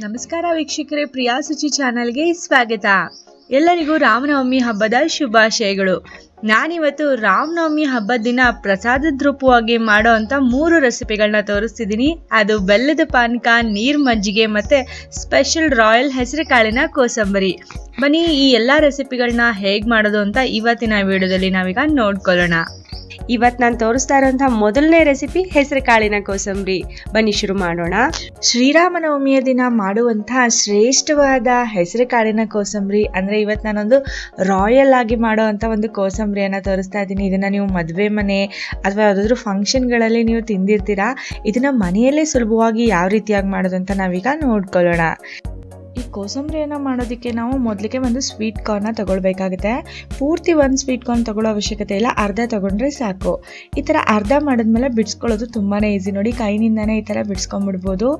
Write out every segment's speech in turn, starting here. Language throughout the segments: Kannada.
ನಮಸ್ಕಾರ ವೀಕ್ಷಕರೇ, ಪ್ರಿಯಾ ಸುಚಿ ಚಾನಲ್ಗೆ ಸ್ವಾಗತ. ಎಲ್ಲರಿಗೂ ರಾಮನವಮಿ ಹಬ್ಬದ ಶುಭಾಶಯಗಳು. ನಾನಿವತ್ತು ರಾಮನವಮಿ ಹಬ್ಬದ ದಿನ ಪ್ರಸಾದದ ರೂಪವಾಗಿ ಮಾಡೋ ಅಂಥ ಮೂರು ರೆಸಿಪಿಗಳನ್ನ ತೋರಿಸ್ತಿದ್ದೀನಿ. ಅದು ಬೆಲ್ಲದ ಪಾನಕ, ನೀರ್ ಮಜ್ಜಿಗೆ ಮತ್ತು ಸ್ಪೆಷಲ್ ರಾಯಲ್ ಹೆಸರು ಕಾಳಿನ ಕೋಸಂಬರಿ. ಬನ್ನಿ ಈ ಎಲ್ಲ ರೆಸಿಪಿಗಳನ್ನ ಹೇಗೆ ಮಾಡೋದು ಅಂತ ಇವತ್ತಿನ ವಿಡಿಯೋದಲ್ಲಿ ನಾವೀಗ ನೋಡ್ಕೊಳ್ಳೋಣ. ಇವತ್ತು ನಾನು ತೋರಿಸ್ತಾ ಇರೋಂಥ ಮೊದಲನೇ ರೆಸಿಪಿ ಹೆಸರು ಕಾಳಿನ ಕೋಸಂಬರಿ. ಬನ್ನಿ ಶುರು ಮಾಡೋಣ. ಶ್ರೀರಾಮನವಮಿಯ ದಿನ ಮಾಡುವಂತಹ ಶ್ರೇಷ್ಠವಾದ ಹೆಸರು ಕಾಳಿನ ಕೋಸಂಬರಿ ಅಂದರೆ ಇವತ್ತು ನಾನೊಂದು ರಾಯಲ್ ಆಗಿ ಮಾಡೋ ಅಂಥ ಒಂದು ಕೋಸಂಬರಿಯನ್ನು ತೋರಿಸ್ತಾ ಇದ್ದೀನಿ. ಇದನ್ನು ನೀವು ಮದುವೆ ಮನೆ ಅಥವಾ ಯಾವುದಾದ್ರೂ ಫಂಕ್ಷನ್ಗಳಲ್ಲಿ ನೀವು ತಿಂದಿರ್ತೀರಾ. ಇದನ್ನು ಮನೆಯಲ್ಲೇ ಸುಲಭವಾಗಿ ಯಾವ ರೀತಿಯಾಗಿ ಮಾಡೋದು ಅಂತ ನಾವೀಗ ನೋಡ್ಕೊಳ್ಳೋಣ. ಈ ಕೋಸಂಬರಿಯನ್ನು ಮಾಡೋದಕ್ಕೆ ನಾವು ಮೊದಲಿಗೆ ಒಂದು ಸ್ವೀಟ್ ಕಾರ್ನ ತಗೊಳ್ಬೇಕಾಗುತ್ತೆ. ಪೂರ್ತಿ ಒಂದು ಸ್ವೀಟ್ ಕಾರ್ನ್ ತಗೊಳ್ಳೋ ಅವಶ್ಯಕತೆ ಇಲ್ಲ. ಅರ್ಧ ತಗೊಂಡ್ರೆ ಸಾಕು. ಈ ಥರ ಅರ್ಧ ಮಾಡಿದ್ಮೇಲೆ ಬಿಡಿಸ್ಕೊಳ್ಳೋದು ತುಂಬಾ ಈಸಿ ನೋಡಿ, ಕೈನಿಂದನೇ ಈ ಥರ ಬಿಡಿಸ್ಕೊಂಡ್ಬಿಡ್ಬೋದು.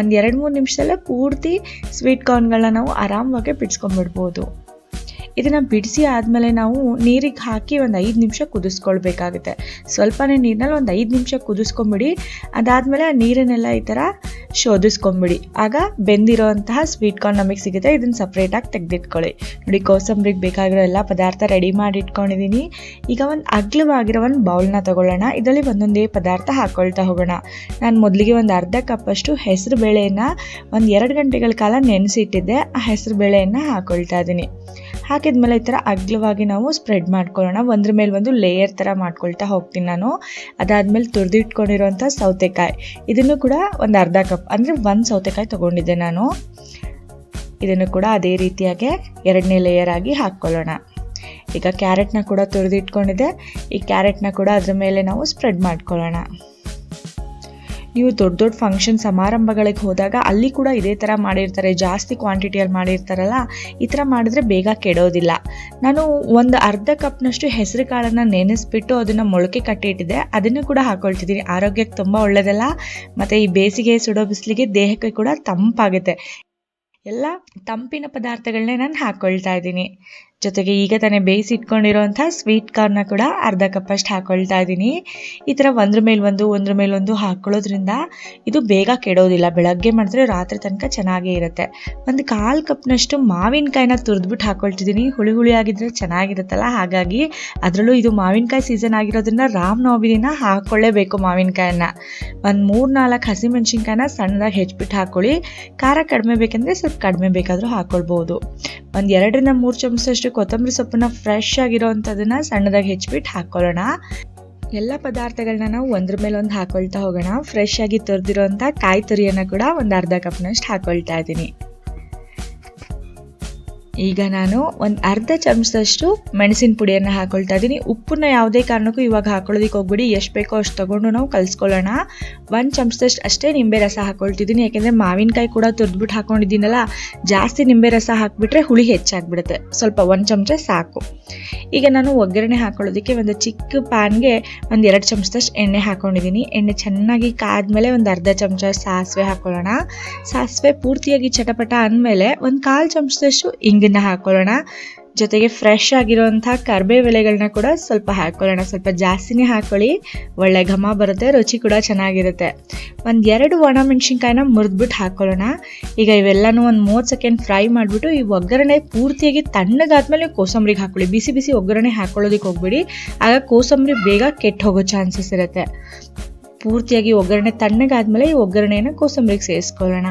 ಒಂದು ಎರಡು ಮೂರು ನಿಮಿಷದಲ್ಲೇ ಪೂರ್ತಿ ಸ್ವೀಟ್ ಕಾರ್ನ್ಗಳನ್ನ ನಾವು ಆರಾಮವಾಗಿ ಬಿಡಿಸ್ಕೊಂಡ್ಬಿಡ್ಬೋದು. ಇದನ್ನು ಬಿಡಿಸಿ ಆದಮೇಲೆ ನಾವು ನೀರಿಗೆ ಹಾಕಿ ಒಂದು ಐದು ನಿಮಿಷ ಕುದಿಸ್ಕೊಳ್ಬೇಕಾಗುತ್ತೆ. ಸ್ವಲ್ಪನೇ ನೀರಿನಲ್ಲಿ ಒಂದು ಐದು ನಿಮಿಷ ಕುದಿಸ್ಕೊಂಬಿಡಿ. ಅದಾದಮೇಲೆ ಆ ನೀರನ್ನೆಲ್ಲ ಈ ಥರ ಶೋಧಿಸ್ಕೊಂಬಿಡಿ. ಆಗ ಬೆಂದಿರೋಂತಹ ಸ್ವೀಟ್ ಕಾರ್ನ್ ನಮಗೆ ಸಿಗುತ್ತೆ. ಇದನ್ನು ಸಪ್ರೇಟಾಗಿ ತೆಗೆದಿಟ್ಕೊಳ್ಳಿ. ನೋಡಿ, ಕೋಸಂಬರಿಗೆ ಬೇಕಾಗಿರೋ ಎಲ್ಲ ಪದಾರ್ಥ ರೆಡಿ ಮಾಡಿ ಇಟ್ಕೊಂಡಿದ್ದೀನಿ ಈಗ ಒಂದು ಅಗ್ಲವಾಗಿರೋ ಒಂದು ಬೌಲ್ನ ತಗೊಳ್ಳೋಣ. ಇದರಲ್ಲಿ ಒಂದೊಂದೇ ಪದಾರ್ಥ ಹಾಕ್ಕೊಳ್ತಾ ಹೋಗೋಣ. ನಾನು ಮೊದಲಿಗೆ ಒಂದು ಅರ್ಧ ಕಪ್ಪಷ್ಟು ಹೆಸರು ಬೇಳೆಯನ್ನು ಒಂದು ಎರಡು ಗಂಟೆಗಳ ಕಾಲ ನೆನೆಸಿಟ್ಟಿದ್ದೆ. ಆ ಹೆಸರು ಬೇಳೆಯನ್ನು ಹಾಕ್ಕೊಳ್ತಾ ಇದ್ದೀನಿ ಹಾಕಿದ್ಮೇಲೆ ಈ ಥರ ಅಗ್ಲವಾಗಿ ನಾವು ಸ್ಪ್ರೆಡ್ ಮಾಡ್ಕೊಳ್ಳೋಣ. ಒಂದ್ರ ಮೇಲೆ ಒಂದು ಲೇಯರ್ ಥರ ಮಾಡ್ಕೊಳ್ತಾ ಹೋಗ್ತೀನಿ ನಾನು. ಅದಾದಮೇಲೆ ತುರಿದಿಟ್ಕೊಂಡಿರೋಂಥ ಸೌತೆಕಾಯಿ. ಇದನ್ನು ಕೂಡ ಒಂದು ಅರ್ಧ ಕಪ್ ಅಂದರೆ ಒಂದು ಸೌತೆಕಾಯಿ ತೊಗೊಂಡಿದ್ದೆ ನಾನು. ಇದನ್ನು ಕೂಡ ಅದೇ ರೀತಿಯಾಗಿ ಎರಡನೇ ಲೇಯರ್ ಆಗಿ ಹಾಕ್ಕೊಳ್ಳೋಣ. ಈಗ ಕ್ಯಾರೆಟ್ನ ಕೂಡ ತುರಿದಿಟ್ಕೊಂಡಿದ್ದೆ. ಈ ಕ್ಯಾರೆಟ್ನ ಕೂಡ ಅದ್ರ ಮೇಲೆ ನಾವು ಸ್ಪ್ರೆಡ್ ಮಾಡ್ಕೊಳ್ಳೋಣ. ನೀವು ದೊಡ್ಡ ದೊಡ್ಡ ಫಂಕ್ಷನ್ ಸಮಾರಂಭಗಳಿಗೆ ಹೋದಾಗ ಅಲ್ಲಿ ಕೂಡ ಇದೇ ಥರ ಮಾಡಿರ್ತಾರೆ, ಜಾಸ್ತಿ ಕ್ವಾಂಟಿಟಿಯಲ್ಲಿ ಮಾಡಿರ್ತಾರಲ್ಲ, ಈ ಥರ ಮಾಡಿದ್ರೆ ಬೇಗ ಕೆಡೋದಿಲ್ಲ. ನಾನು ಒಂದು ಅರ್ಧ ಕಪ್ನಷ್ಟು ಹೆಸರು ಕಾಳನ್ನು ನೆನೆಸ್ಬಿಟ್ಟು ಅದನ್ನು ಮೊಳಕೆ ಕಟ್ಟಿಟ್ಟಿದ್ದೆ. ಅದನ್ನು ಕೂಡ ಹಾಕೊಳ್ತಿದ್ದೀನಿ. ಆರೋಗ್ಯಕ್ಕೆ ತುಂಬ ಒಳ್ಳೆಯದಲ್ಲ ಮತ್ತು ಈ ಬೇಸಿಗೆ ಸುಡೋ ಬಿಸಿಲಿಗೆ ದೇಹಕ್ಕೆ ಕೂಡ ತಂಪಾಗುತ್ತೆ. ಎಲ್ಲ ತಂಪಿನ ಪದಾರ್ಥಗಳನ್ನೇ ನಾನು ಹಾಕ್ಕೊಳ್ತಾ ಇದ್ದೀನಿ. ಜೊತೆಗೆ ಈಗ ತಾನೇ ಬೇಯಿಸಿ ಇಟ್ಕೊಂಡಿರೋಂಥ ಸ್ವೀಟ್ ಕಾರ್ನ ಕೂಡ ಅರ್ಧ ಕಪ್ಪಷ್ಟು ಹಾಕ್ಕೊಳ್ತಾ ಇದ್ದೀನಿ. ಈ ಥರ ಒಂದ್ರ ಮೇಲೆ ಒಂದು, ಒಂದ್ರ ಮೇಲೆ ಒಂದು ಹಾಕ್ಕೊಳ್ಳೋದ್ರಿಂದ ಇದು ಬೇಗ ಕೆಡೋದಿಲ್ಲ. ಬೆಳಗ್ಗೆ ಮಾಡಿದ್ರೆ ರಾತ್ರಿ ತನಕ ಚೆನ್ನಾಗೇ ಇರುತ್ತೆ. ಒಂದು ಕಾಲು ಕಪ್ನಷ್ಟು ಮಾವಿನಕಾಯಿನ ತುರಿದ್ಬಿಟ್ಟು ಹಾಕ್ಕೊಳ್ತಿದ್ದೀನಿ ಹುಳಿ ಹುಳಿ ಆಗಿದ್ರೆ ಚೆನ್ನಾಗಿರುತ್ತಲ್ಲ? ಹಾಗಾಗಿ ಅದರಲ್ಲೂ ಇದು ಮಾವಿನಕಾಯಿ ಸೀಸನ್ ಆಗಿರೋದ್ರಿಂದ ರಾಮನವಮಿ ದಿನ ಹಾಕ್ಕೊಳ್ಳೇಬೇಕು ಮಾವಿನಕಾಯನ್ನ. ಒಂದು ಮೂರು ನಾಲ್ಕು ಹಸಿಮೆಣ್ಸಿನ್ಕಾಯನ್ನ ಸಣ್ಣದಾಗಿ ಹೆಚ್ಚಿಬಿಟ್ಟು ಹಾಕ್ಕೊಳ್ಳಿ ಖಾರ ಕಡಿಮೆ ಬೇಕಂದ್ರೆ ಸ್ವಲ್ಪ ಕಡಿಮೆ ಬೇಕಾದರೂ ಹಾಕ್ಕೊಳ್ಬೋದು ಒಂದು ಎರಡರಿಂದ ಮೂರು ಚಮಚದಷ್ಟು ಕೊತ್ತಂಬರಿ ಸೊಪ್ಪನ್ನ ಫ್ರೆಶ್ ಆಗಿರೋವಂಥದ್ದನ್ನ ಸಣ್ಣದಾಗಿ ಹೆಚ್ಚಿಬಿಟ್ಟು ಹಾಕ್ಕೊಳ್ಳೋಣ ಎಲ್ಲ ಪದಾರ್ಥಗಳನ್ನ ನಾವು ಒಂದ್ರ ಮೇಲೆ ಒಂದು ಹಾಕೊಳ್ತಾ ಹೋಗೋಣ. ಫ್ರೆಶ್ ಆಗಿ ತುರಿದಿರೋಂಥ ಕಾಯಿ ತುರಿಯನ್ನು ಕೂಡ ಒಂದು ಅರ್ಧ ಕಪ್ನಷ್ಟು ಹಾಕೊಳ್ತಾ ಇದ್ದೀನಿ. ಈಗ ನಾನು ಒಂದು ಅರ್ಧ ಚಮಚದಷ್ಟು ಮೆಣಸಿನ ಪುಡಿಯನ್ನು ಹಾಕೊಳ್ತಾ ಇದ್ದೀನಿ ಉಪ್ಪನ್ನ ಯಾವುದೇ ಕಾರಣಕ್ಕೂ ಇವಾಗ ಹಾಕೊಳ್ಳೋದಕ್ಕೆ ಹೋಗ್ಬಿಡಿ. ಎಷ್ಟು ಬೇಕೋ ಅಷ್ಟು ತೊಗೊಂಡು ನಾವು ಕಲಿಸ್ಕೊಳ್ಳೋಣ. ಒಂದು ಚಮಚದಷ್ಟು ಅಷ್ಟೇ ನಿಂಬೆ ರಸ ಹಾಕೊಳ್ತಿದ್ದೀನಿ ಯಾಕೆಂದರೆ ಮಾವಿನಕಾಯಿ ಕೂಡ ತುರಿದ್ಬಿಟ್ಟು ಹಾಕೊಂಡಿದ್ದೀನಲ್ಲ, ಜಾಸ್ತಿ ನಿಂಬೆ ರಸ ಹಾಕಿಬಿಟ್ರೆ ಹುಳಿ ಹೆಚ್ಚಾಗ್ಬಿಡುತ್ತೆ. ಸ್ವಲ್ಪ ಒಂದು ಚಮಚ ಸಾಕು. ಈಗ ನಾನು ಒಗ್ಗರಣೆ ಹಾಕೊಳ್ಳೋದಕ್ಕೆ ಒಂದು ಚಿಕ್ಕ ಪ್ಯಾನ್ಗೆ ಒಂದು ಎರಡು ಚಮಚದಷ್ಟು ಎಣ್ಣೆ ಹಾಕೊಂಡಿದ್ದೀನಿ ಎಣ್ಣೆ ಚೆನ್ನಾಗಿ ಕಾದ್ಮೇಲೆ ಒಂದು ಅರ್ಧ ಚಮಚ ಸಾಸಿವೆ ಹಾಕೊಳ್ಳೋಣ. ಸಾಸಿವೆ ಪೂರ್ತಿಯಾಗಿ ಚಟಪಟ ಅಂದಮೇಲೆ ಒಂದು ಕಾಲು ಚಮಚದಷ್ಟು ಇಂಗನ್ನ ಹಾಕೊಳ್ಳೋಣ. ಜೊತೆಗೆ ಫ್ರೆಶ್ ಆಗಿರೋಂಥ ಕರ್ಬೇವು ಎಲೆಗಳನ್ನ ಕೂಡ ಸ್ವಲ್ಪ ಹಾಕೊಳ್ಳೋಣ. ಸ್ವಲ್ಪ ಜಾಸ್ತಿನೇ ಹಾಕೊಳ್ಳಿ. ಒಳ್ಳೆ ಘಮ ಬರುತ್ತೆ, ರುಚಿ ಕೂಡ ಚೆನ್ನಾಗಿರುತ್ತೆ. ಒಂದು ಎರಡು ಒಣ ಮೆಣಸಿನ್ಕಾಯಿನ ಮುರಿದ್ಬಿಟ್ಟು ಹಾಕೊಳ್ಳೋಣ. ಈಗ ಇವೆಲ್ಲನೂ ಒಂದು ಮೂವತ್ತು ಸೆಕೆಂಡ್ ಫ್ರೈ ಮಾಡಿಬಿಟ್ಟು ಈ ಒಗ್ಗರಣೆ ಪೂರ್ತಿಯಾಗಿ ತಣ್ಣಗಾದ್ಮೇಲೆ ಕೋಸಂಬರಿಗೆ ಹಾಕೊಳ್ಳಿ. ಬಿಸಿ ಬಿಸಿ ಒಗ್ಗರಣೆ ಹಾಕೊಳ್ಳೋದಕ್ಕೆ ಹೋಗ್ಬಿಡಿ. ಆಗ ಕೋಸಂಬರಿ ಬೇಗ ಕೆಟ್ಟು ಹೋಗೋ ಚಾನ್ಸಸ್ ಇರುತ್ತೆ. ಪೂರ್ತಿಯಾಗಿ ಒಗ್ಗರಣೆ ತಣ್ಣಗಾದ್ಮೇಲೆ ಈ ಒಗ್ಗರಣೆಯನ್ನು ಕೋಸಂಬರಿಗೆ ಸೇರಿಸ್ಕೊಳ್ಳೋಣ.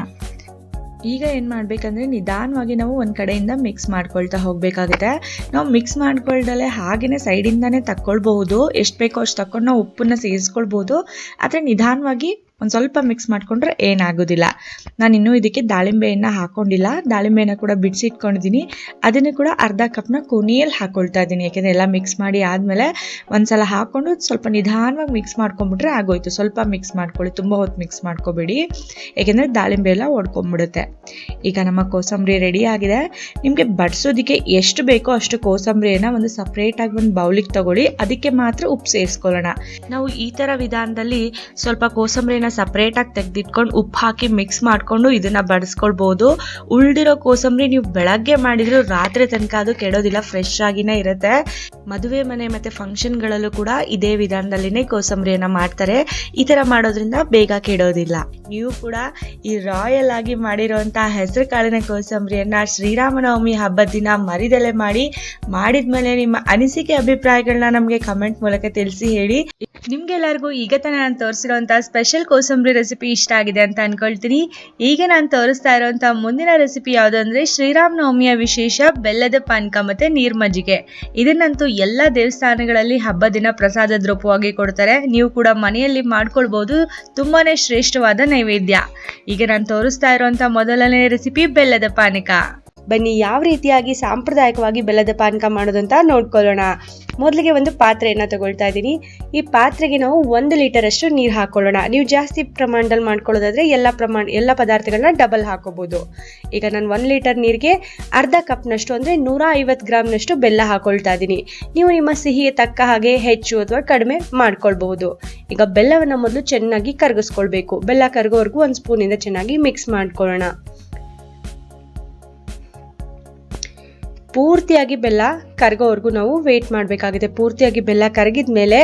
ಈಗ ಏನು ಮಾಡಬೇಕಂದ್ರೆ ನಿಧಾನವಾಗಿ ನಾವು ಒಂದು ಕಡೆಯಿಂದ ಮಿಕ್ಸ್ ಮಾಡ್ಕೊಳ್ತಾ ಹೋಗಬೇಕಾಗುತ್ತೆ. ನಾವು ಮಿಕ್ಸ್ ಮಾಡ್ಕೊಳ್ದಲ್ಲೇ ಹಾಗೆಯೇ ಸೈಡಿಂದನೇ ತಕ್ಕೊಳ್ಬಹುದು. ಎಷ್ಟು ಬೇಕೋ ಅಷ್ಟು ತಕ್ಕೊಂಡು ನಾವು ಉಪ್ಪನ್ನು ಸೇರಿಸ್ಕೊಳ್ಬೋದು ಆದರೆ ನಿಧಾನವಾಗಿ ಒಂದು ಸ್ವಲ್ಪ ಮಿಕ್ಸ್ ಮಾಡಿಕೊಂಡ್ರೆ ಏನಾಗೋದಿಲ್ಲ. ನಾನು ಇನ್ನೂ ಇದಕ್ಕೆ ದಾಳಿಂಬೆಯನ್ನು ಹಾಕ್ಕೊಂಡಿಲ್ಲ ದಾಳಿಂಬೆಯನ್ನು ಕೂಡ ಬಿಡಿಸಿ ಇಟ್ಕೊಂಡಿದ್ದೀನಿ ಅದನ್ನು ಕೂಡ ಅರ್ಧ ಕಪ್ನ ಕೊನೆಯಲ್ಲಿ ಹಾಕ್ಕೊಳ್ತಾ ಇದ್ದೀನಿ ಯಾಕೆಂದರೆ ಎಲ್ಲ ಮಿಕ್ಸ್ ಮಾಡಿ ಆದಮೇಲೆ ಒಂದು ಸಲ ಹಾಕ್ಕೊಂಡು ಸ್ವಲ್ಪ ನಿಧಾನವಾಗಿ ಮಿಕ್ಸ್ ಮಾಡ್ಕೊಂಬಿಟ್ರೆ ಆಗೋಯ್ತು. ಸ್ವಲ್ಪ ಮಿಕ್ಸ್ ಮಾಡ್ಕೊಳ್ಳಿ. ತುಂಬ ಹೊತ್ತು ಮಿಕ್ಸ್ ಮಾಡ್ಕೋಬೇಡಿ. ಏಕೆಂದರೆ ದಾಳಿಂಬೆ ಎಲ್ಲ ಒಡ್ಕೊಂಬಿಡುತ್ತೆ. ಈಗ ನಮ್ಮ ಕೋಸಂಬರಿ ರೆಡಿ ಆಗಿದೆ. ನಿಮಗೆ ಬಡಿಸೋದಕ್ಕೆ ಎಷ್ಟು ಬೇಕೋ ಅಷ್ಟು ಕೋಸಂಬರಿಯನ್ನು ಒಂದು ಸಪ್ರೇಟಾಗಿ ಒಂದು ಬೌಲಿಗೆ ತಗೊಳ್ಳಿ. ಅದಕ್ಕೆ ಮಾತ್ರ ಉಪ್ಪು ಸೇರಿಸ್ಕೊಳ್ಳೋಣ. ನಾವು ಈ ಥರ ವಿಧಾನದಲ್ಲಿ ಸ್ವಲ್ಪ ಕೋಸಂಬರಿನ ಸಪ್ರೇಟಾಗಿ ತೆಗೆದಿಟ್ಕೊಂಡು ಉಪ್ಪು ಹಾಕಿ ಮಿಕ್ಸ್ ಮಾಡಿಕೊಂಡು ಇದನ್ನು ಬಡಿಸ್ಕೊಳ್ಬೋದು. ಉಳ್ದಿರೋ ಕೋಸಂಬರಿ ನೀವು ಬೆಳಗ್ಗೆ ಮಾಡಿದ್ರು ರಾತ್ರಿ ತನಕ ಅದು ಕೆಡೋದಿಲ್ಲ ಫ್ರೆಶ್ ಆಗಿನೇ ಇರುತ್ತೆ. ಮದುವೆ ಮನೆ ಮತ್ತು ಫಂಕ್ಷನ್ಗಳಲ್ಲೂ ಕೂಡ ಇದೇ ವಿಧಾನದಲ್ಲಿನೇ ಕೋಸಂಬರಿಯನ್ನು ಮಾಡ್ತಾರೆ. ಈ ಥರ ಮಾಡೋದ್ರಿಂದ ಬೇಗ ಕೆಡೋದಿಲ್ಲ. ನೀವು ಕೂಡ ಈ ರಾಯಲ್ ಆಗಿ ಮಾಡಿರೋಂಥ ಹೆಸರು ಕಾಳಿನ ಕೋಸಂಬರಿಯನ್ನು ಶ್ರೀರಾಮನವಮಿ ಹಬ್ಬದ ದಿನ ಮರಿದಲೆ ಮಾಡಿ, ಮಾಡಿದ್ಮೇಲೆ ನಿಮ್ಮ ಅನಿಸಿಕೆ ಅಭಿಪ್ರಾಯಗಳನ್ನ ನಮಗೆ ಕಮೆಂಟ್ ಮೂಲಕ ತಿಳಿಸಿ ಹೇಳಿ. ನಿಮ್ಗೆಲ್ಲರಿಗೂ ಈಗ ತಾನೇ ನಾನು ತೋರಿಸಿರೋಂಥ ಸ್ಪೆಷಲ್ ಕೋಸಂಬರಿ ರೆಸಿಪಿ ಇಷ್ಟ ಆಗಿದೆ ಅಂತ ಅನ್ಕೊಳ್ತೀನಿ. ಈಗ ನಾನು ತೋರಿಸ್ತಾ ಇರೋವಂಥ ಮುಂದಿನ ರೆಸಿಪಿ ಯಾವುದು ಅಂದರೆ ಶ್ರೀರಾಮನವಮಿಯ ವಿಶೇಷ ಬೆಲ್ಲದ ಪಾನಕ ಮತ್ತು ನೀರು ಮಜ್ಜಿಗೆ. ಇದನ್ನಂತೂ ಎಲ್ಲ ದೇವಸ್ಥಾನಗಳಲ್ಲಿ ಹಬ್ಬ ದಿನ ಪ್ರಸಾದದ ರೂಪವಾಗಿ ಕೊಡ್ತಾರೆ. ನೀವು ಕೂಡ ಮನೆಯಲ್ಲಿ ಮಾಡ್ಕೊಳ್ಬೋದು. ತುಂಬಾ ಶ್ರೇಷ್ಠವಾದ ನೈವೇದ್ಯ. ಈಗ ನಾನು ತೋರಿಸ್ತಾ ಇರೋವಂಥ ಮೊದಲನೇ ರೆಸಿಪಿ ಬೆಲ್ಲದ ಪಾನಕ. ಬನ್ನಿ, ಯಾವ ರೀತಿಯಾಗಿ ಸಾಂಪ್ರದಾಯಿಕವಾಗಿ ಬೆಲ್ಲದ ಪಾನಕ ಮಾಡೋದಂತ ನೋಡ್ಕೊಳ್ಳೋಣ. ಮೊದಲಿಗೆ ಒಂದು ಪಾತ್ರೆಯನ್ನು ತಗೊಳ್ತಾ ಇದ್ದೀನಿ. ಈ ಪಾತ್ರೆಗೆ ನಾವು ಒಂದು ಲೀಟರ್ ಅಷ್ಟು ನೀರು ಹಾಕ್ಕೊಳ್ಳೋಣ ನೀವು ಜಾಸ್ತಿ ಪ್ರಮಾಣದಲ್ಲಿ ಮಾಡ್ಕೊಳ್ಳೋದಾದರೆ ಎಲ್ಲ ಪ್ರಮಾಣ, ಎಲ್ಲ ಪದಾರ್ಥಗಳನ್ನ ಡಬಲ್ ಹಾಕೋಬೋದು. ಈಗ ನಾನು ಒಂದು ಲೀಟರ್ ನೀರಿಗೆ ಅರ್ಧ ಕಪ್ನಷ್ಟು ಅಂದರೆ ನೂರ ಐವತ್ತು ಗ್ರಾಮ್ನಷ್ಟು ಬೆಲ್ಲ ಹಾಕೊಳ್ತಾ ಇದ್ದೀನಿ. ನೀವು ನಿಮ್ಮ ಸಿಹಿಗೆ ತಕ್ಕ ಹಾಗೆ ಹೆಚ್ಚು ಅಥವಾ ಕಡಿಮೆ ಮಾಡ್ಕೊಳ್ಬಹುದು. ಈಗ ಬೆಲ್ಲವನ್ನು ಮೊದಲು ಚೆನ್ನಾಗಿ ಕರಗಿಸ್ಕೊಳ್ಬೇಕು. ಬೆಲ್ಲ ಕರಗೋವರೆಗೂ ಒಂದು ಸ್ಪೂನಿಂದ ಚೆನ್ನಾಗಿ ಮಿಕ್ಸ್ ಮಾಡ್ಕೊಳ್ಳೋಣ. ಪೂರ್ತಿಯಾಗಿ ಬೆಲ್ಲ ಕರಗೋವರೆಗೂ ನಾವು ವೇಟ್ ಮಾಡಬೇಕಾಗುತ್ತೆ. ಪೂರ್ತಿಯಾಗಿ ಬೆಲ್ಲ ಕರಗಿದ ಮೇಲೆ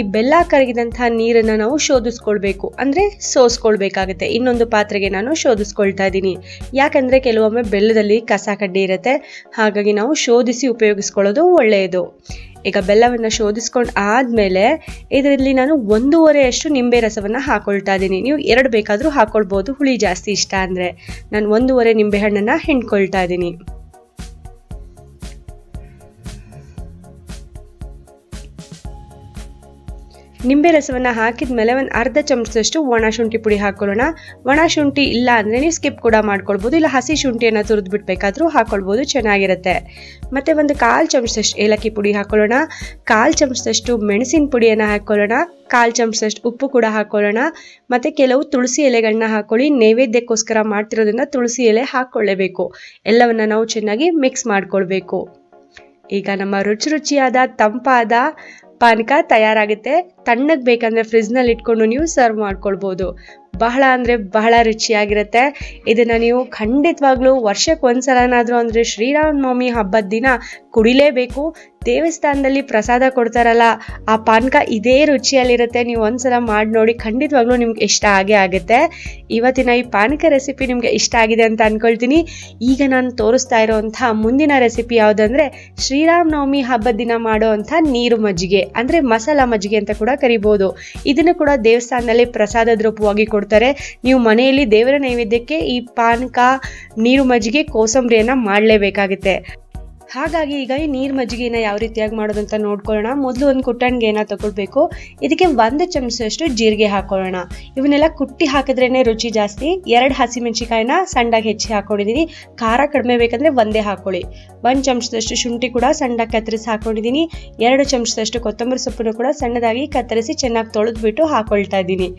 ಈ ಬೆಲ್ಲ ಕರಗಿದಂತಹ ನೀರನ್ನು ನಾವು ಶೋಧಿಸ್ಕೊಳ್ಬೇಕು. ಅಂದರೆ ಸೋಸ್ಕೊಳ್ಬೇಕಾಗುತ್ತೆ. ಇನ್ನೊಂದು ಪಾತ್ರೆಗೆ ನಾನು ಶೋಧಿಸ್ಕೊಳ್ತಾ ಇದ್ದೀನಿ. ಯಾಕಂದರೆ ಕೆಲವೊಮ್ಮೆ ಬೆಲ್ಲದಲ್ಲಿ ಕಸ ಕಡ್ಡಿ ಇರುತ್ತೆ. ಹಾಗಾಗಿ ನಾವು ಶೋಧಿಸಿ ಉಪಯೋಗಿಸ್ಕೊಳ್ಳೋದು ಒಳ್ಳೆಯದು. ಈಗ ಬೆಲ್ಲವನ್ನು ಶೋಧಿಸ್ಕೊಂಡು ಆದಮೇಲೆ ಇದರಲ್ಲಿ ನಾನು ಒಂದೂವರೆಯಷ್ಟು ನಿಂಬೆ ರಸವನ್ನು ಹಾಕೊಳ್ತಾ ಇದ್ದೀನಿ. ನೀವು ಎರಡು ಬೇಕಾದರೂ ಹಾಕ್ಕೊಳ್ಬೋದು ಹುಳಿ ಜಾಸ್ತಿ ಇಷ್ಟ ಅಂದರೆ. ನಾನು ಒಂದೂವರೆ ನಿಂಬೆ ಹಣ್ಣನ್ನು ಹಿಂಡ್ಕೊಳ್ತಾ ಇದ್ದೀನಿ. ನಿಂಬೆ ರಸವನ್ನು ಹಾಕಿದ ಮೇಲೆ ಒಂದು ಅರ್ಧ ಚಮಚದಷ್ಟು ಒಣ ಶುಂಠಿ ಪುಡಿ ಹಾಕೊಳ್ಳೋಣ. ಒಣ ಶುಂಠಿ ಇಲ್ಲ ಅಂದರೆ ನೀವು ಸ್ಕಿಪ್ ಕೂಡ ಮಾಡ್ಕೊಳ್ಬೋದು. ಇಲ್ಲ ಹಸಿ ಶುಂಠಿಯನ್ನು ತುರಿದು ಬಿಡಬೇಕಾದ್ರೂ ಹಾಕೊಳ್ಬೋದು, ಚೆನ್ನಾಗಿರುತ್ತೆ. ಮತ್ತು ಒಂದು ಕಾಲು ಚಮಚದಷ್ಟು ಏಲಕ್ಕಿ ಪುಡಿ ಹಾಕೊಳ್ಳೋಣ. ಕಾಲು ಚಮಚದಷ್ಟು ಮೆಣಸಿನ ಪುಡಿಯನ್ನು ಹಾಕೊಳ್ಳೋಣ. ಕಾಲು ಚಮಚದಷ್ಟು ಉಪ್ಪು ಕೂಡ ಹಾಕೊಳ್ಳೋಣ. ಮತ್ತು ಕೆಲವು ತುಳಸಿ ಎಲೆಗಳನ್ನ ಹಾಕೊಳ್ಳಿ. ನೈವೇದ್ಯಕ್ಕೋಸ್ಕರ ಮಾಡ್ತಿರೋದ್ರಿಂದ ತುಳಸಿ ಎಲೆ ಹಾಕ್ಕೊಳ್ಳೇಬೇಕು ಎಲ್ಲವನ್ನು ನಾವು ಚೆನ್ನಾಗಿ ಮಿಕ್ಸ್ ಮಾಡ್ಕೊಳ್ಬೇಕು. ಈಗ ನಮ್ಮ ರುಚಿ ರುಚಿಯಾದ ತಂಪಾದ ಪಾನಕ ತಯಾರಾಗುತ್ತೆ. ತಣ್ಣಗೆ ಬೇಕಂದರೆ ಫ್ರಿಜ್ನಲ್ಲಿ ಇಟ್ಕೊಂಡು ನೀವು ಸರ್ವ್ ಮಾಡ್ಕೊಳ್ಬೋದು. ಬಹಳ ಅಂದರೆ ಬಹಳ ರುಚಿಯಾಗಿರುತ್ತೆ. ಇದನ್ನು ನೀವು ಖಂಡಿತವಾಗ್ಲೂ ವರ್ಷಕ್ಕೆ ಒಂದ್ಸಲನಾದರೂ ಅಂದರೆ ಶ್ರೀರಾಮನವಮಿ ಹಬ್ಬದ ದಿನ ಕುಡಿಲೇಬೇಕು. ದೇವಸ್ಥಾನದಲ್ಲಿ ಪ್ರಸಾದ ಕೊಡ್ತಾರಲ್ಲ, ಆ ಪಾನಕ ಇದೇ ರುಚಿಯಲ್ಲಿರುತ್ತೆ. ನೀವು ಒಂದ್ಸಲ ಮಾಡಿ ನೋಡಿ ಖಂಡಿತವಾಗ್ಲೂ ನಿಮ್ಗೆ ಇಷ್ಟ ಆಗೇ ಆಗುತ್ತೆ. ಇವತ್ತಿನ ಈ ಪಾನಕ ರೆಸಿಪಿ ನಿಮಗೆ ಇಷ್ಟ ಆಗಿದೆ ಅಂತ ಅಂದ್ಕೊಳ್ತೀನಿ ಈಗ ನಾನು ತೋರಿಸ್ತಾ ಇರೋವಂಥ ಮುಂದಿನ ರೆಸಿಪಿ ಯಾವುದಂದ್ರೆ ಶ್ರೀರಾಮನವಮಿ ಹಬ್ಬದ ದಿನ ಮಾಡೋವಂಥ ನೀರು ಮಜ್ಜಿಗೆ, ಅಂದರೆ ಮಸಾಲ ಮಜ್ಜಿಗೆ ಅಂತ ಕೂಡ ಕರಿಬೋದು. ಇದನ್ನು ಕೂಡ ದೇವಸ್ಥಾನದಲ್ಲಿ ಪ್ರಸಾದದ ರೂಪವಾಗಿ ಕೊಡ್ತಾರೆ. ನೀವು ಮನೆಯಲ್ಲಿ ದೇವರ ನೈವೇದ್ಯಕ್ಕೆ ಈ ಪಾನಕ, ನೀರು ಮಜ್ಜಿಗೆ, ಕೋಸಂಬರಿಯನ್ನ ಮಾಡಲೇಬೇಕಾಗುತ್ತೆ. ಹಾಗಾಗಿ ಈಗ ಈ ನೀರು ಮಜ್ಜಿಗೆನ ಯಾವ ರೀತಿಯಾಗಿ ಮಾಡೋದಂತ ನೋಡ್ಕೊಳ್ಳೋಣ. ಮೊದಲು ಒಂದು ಕುಟ್ಟಣಿಗೆನ ತಗೊಳ್ಬೇಕು? ಇದಕ್ಕೆ ಒಂದು ಚಮಚದಷ್ಟು ಜೀರಿಗೆ ಹಾಕೊಳ್ಳೋಣ. ಇವನ್ನೆಲ್ಲ ಕುಟ್ಟಿ ಹಾಕಿದ್ರೇ ರುಚಿ ಜಾಸ್ತಿ. ಎರಡು ಹಸಿಮೆಣಸಿಕಾಯಿನ ಸಣ್ಣಗೆ ಹೆಚ್ಚಿ ಹಾಕೊಂಡಿದ್ದೀನಿ ಖಾರ ಕಡಿಮೆ ಬೇಕಂದ್ರೆ ಒಂದೇ ಹಾಕೊಳ್ಳಿ. ಒಂದು ಚಮಚದಷ್ಟು ಶುಂಠಿ ಕೂಡ ಸಣ್ಣದಾಗಿ ಕತ್ತರಿಸಿ ಹಾಕೊಂಡಿದ್ದೀನಿ ಎರಡು ಚಮಚದಷ್ಟು ಕೊತ್ತಂಬರಿ ಸೊಪ್ಪನ್ನು ಕೂಡ ಸಣ್ಣದಾಗಿ ಕತ್ತರಿಸಿ ಚೆನ್ನಾಗಿ ತೊಳೆದ್ಬಿಟ್ಟು ಹಾಕೊಳ್ತಾ ಇದ್ದೀನಿ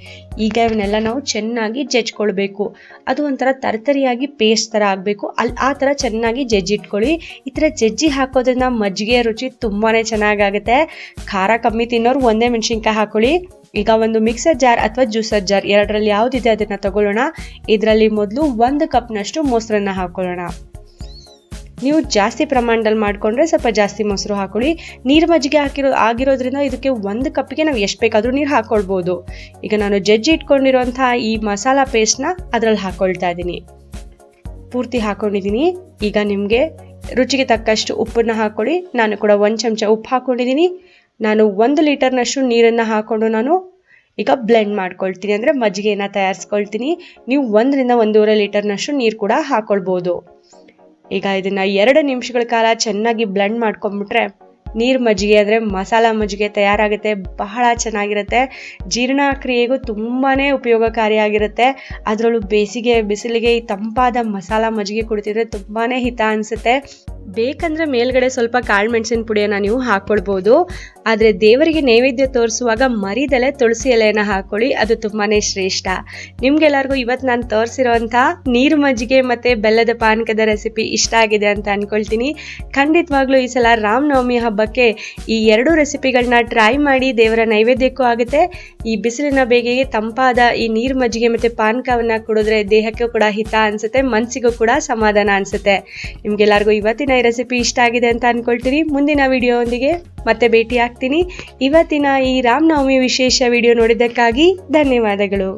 ಈಗ ಇವನ್ನೆಲ್ಲ ನಾವು ಚೆನ್ನಾಗಿ ಜಜ್ಕೊಳ್ಬೇಕು. ಅದು ಒಂಥರ ತರತರಿಯಾಗಿ ಪೇಸ್ಟ್ ಥರ ಆಗಬೇಕು. ಅಲ್ಲಿ ಆ ಥರ ಚೆನ್ನಾಗಿ ಜಜ್ಜಿಟ್ಕೊಳ್ಳಿ. ಈ ಥರ ಜಜ್ಜಿ ಹಾಕೋದ್ರಿಂದ ಮಜ್ಜಿಗೆ ರುಚಿ ತುಂಬಾ ಚೆನ್ನಾಗಾಗುತ್ತೆ. ಖಾರ ಕಮ್ಮಿ ತಿನ್ನೋರು ಒಂದೇ ಮೆಣಸಿನ್ಕಾಯಿ ಹಾಕೊಳ್ಳಿ. ಈಗ ಒಂದು ಮಿಕ್ಸರ್ ಜಾರ್ ಅಥವಾ ಜ್ಯೂಸರ್ ಜಾರ್ ಎರಡರಲ್ಲಿ ಯಾವುದಿದೆ ಅದನ್ನು ತಗೊಳ್ಳೋಣ. ಇದರಲ್ಲಿ ಮೊದಲು ಒಂದು ಕಪ್ನಷ್ಟು ಮೊಸರನ್ನ ಹಾಕೊಳ್ಳೋಣ. ನೀವು ಜಾಸ್ತಿ ಪ್ರಮಾಣದಲ್ಲಿ ಮಾಡಿಕೊಂಡ್ರೆ ಸ್ವಲ್ಪ ಜಾಸ್ತಿ ಮೊಸರು ಹಾಕೊಳ್ಳಿ. ನೀರು ಮಜ್ಜಿಗೆ ಹಾಕಿರೋ ಆಗಿರೋದ್ರಿಂದ ಇದಕ್ಕೆ ಒಂದು ಕಪ್ಪಿಗೆ ನಾವು ಎಷ್ಟು ಬೇಕಾದರೂ ನೀರು ಹಾಕ್ಕೊಳ್ಬೋದು ಈಗ ನಾನು ಜಜ್ಜಿ ಇಟ್ಕೊಂಡಿರೋಂಥ ಈ ಮಸಾಲ ಪೇಸ್ಟ್ನ ಅದರಲ್ಲಿ ಹಾಕ್ಕೊಳ್ತಾ ಇದ್ದೀನಿ. ಪೂರ್ತಿ ಹಾಕ್ಕೊಂಡಿದ್ದೀನಿ ಈಗ ನಿಮಗೆ ರುಚಿಗೆ ತಕ್ಕಷ್ಟು ಉಪ್ಪನ್ನು ಹಾಕ್ಕೊಳ್ಳಿ ನಾನು ಕೂಡ ಒಂದು ಚಮಚ ಉಪ್ಪು ಹಾಕ್ಕೊಂಡಿದ್ದೀನಿ ನಾನು ಒಂದು ಲೀಟರ್ನಷ್ಟು ನೀರನ್ನು ಹಾಕ್ಕೊಂಡು ನಾನು ಈಗ ಬ್ಲೆಂಡ್ ಮಾಡ್ಕೊಳ್ತೀನಿ. ಅಂದರೆ ಮಜ್ಜಿಗೆಯನ್ನು ತಯಾರಿಸ್ಕೊಳ್ತೀನಿ. ನೀವು ಒಂದರಿಂದ ಒಂದೂವರೆ ಲೀಟರ್ನಷ್ಟು ನೀರು ಕೂಡ ಹಾಕ್ಕೊಳ್ಬೋದು ಈಗ ಇದನ್ನು ಎರಡು ನಿಮಿಷಗಳ ಕಾಲ ಚೆನ್ನಾಗಿ ಬ್ಲೆಂಡ್ ಮಾಡ್ಕೊಂಬಿಟ್ರೆ ನೀರು ಮಜ್ಜಿಗೆ ಅಂದರೆ ಮಸಾಲ ಮಜ್ಜಿಗೆ ತಯಾರಾಗುತ್ತೆ, ಬಹಳ ಚೆನ್ನಾಗಿರುತ್ತೆ. ಜೀರ್ಣಕ್ರಿಯೆಗೂ ತುಂಬಾ ಉಪಯೋಗಕಾರಿಯಾಗಿರುತ್ತೆ. ಅದರಲ್ಲೂ ಬೇಸಿಗೆ, ಬಿಸಿಲಿಗೆ ಈ ತಂಪಾದ ಮಸಾಲ ಮಜ್ಜಿಗೆ ಕುಡಿತಿದ್ರೆ ತುಂಬಾ ಹಿತ ಅನಿಸುತ್ತೆ. ಬೇಕಂದರೆ ಮೇಲ್ಗಡೆ ಸ್ವಲ್ಪ ಕಾಳು ಮೆಣಸಿನ ಪುಡಿಯನ್ನು ನೀವು ಹಾಕ್ಕೊಳ್ಬೋದು ಆದರೆ ದೇವರಿಗೆ ನೈವೇದ್ಯ ತೋರಿಸುವಾಗ ಮರಿದಲೆ ತುಳಸಿ ಎಲೆಯನ್ನು ಹಾಕೊಳ್ಳಿ, ಅದು ತುಂಬಾ ಶ್ರೇಷ್ಠ. ನಿಮ್ಗೆಲ್ಲರಿಗೂ ಇವತ್ತು ನಾನು ತೋರಿಸಿರೋಂಥ ನೀರು ಮಜ್ಜಿಗೆ ಮತ್ತು ಬೆಲ್ಲದ ಪಾನಕದ ರೆಸಿಪಿ ಇಷ್ಟ ಆಗಿದೆ ಅಂತ ಅಂದ್ಕೊಳ್ತೀನಿ ಖಂಡಿತವಾಗ್ಲೂ ಈ ಸಲ ರಾಮನವಮಿ ಹಬ್ಬಕ್ಕೆ ಈ ಎರಡು ರೆಸಿಪಿಗಳನ್ನ ಟ್ರೈ ಮಾಡಿ ದೇವರ ನೈವೇದ್ಯಕ್ಕೂ ಆಗುತ್ತೆ. ಈ ಬಿಸಿಲಿನ ಬೇಗೆಗೆ ತಂಪಾದ ಈ ನೀರು ಮಜ್ಜಿಗೆ ಮತ್ತು ಪಾನಕವನ್ನು ಕುಡಿದ್ರೆ ದೇಹಕ್ಕೂ ಕೂಡ ಹಿತ ಅನಿಸುತ್ತೆ ಮನಸ್ಸಿಗೂ ಕೂಡ ಸಮಾಧಾನ ಅನಿಸುತ್ತೆ. ನಿಮಗೆಲ್ಲರಿಗೂ ಇವತ್ತಿನ ಈ ರೆಸಿಪಿ ಇಷ್ಟ ಆಗಿದೆ ಅಂತ ಅನ್ಕೊಳ್ತೀನಿ ಮುಂದಿನ ವಿಡಿಯೋದೊಂದಿಗೆ ಮತ್ತೆ ಭೇಟಿ ಆಗ್ತೀನಿ. ಇವತ್ತಿನ ಈ ರಾಮನವಮಿ ವಿಶೇಷ ವಿಡಿಯೋ ನೋಡಿದ್ದಕ್ಕಾಗಿ ಧನ್ಯವಾದಗಳು.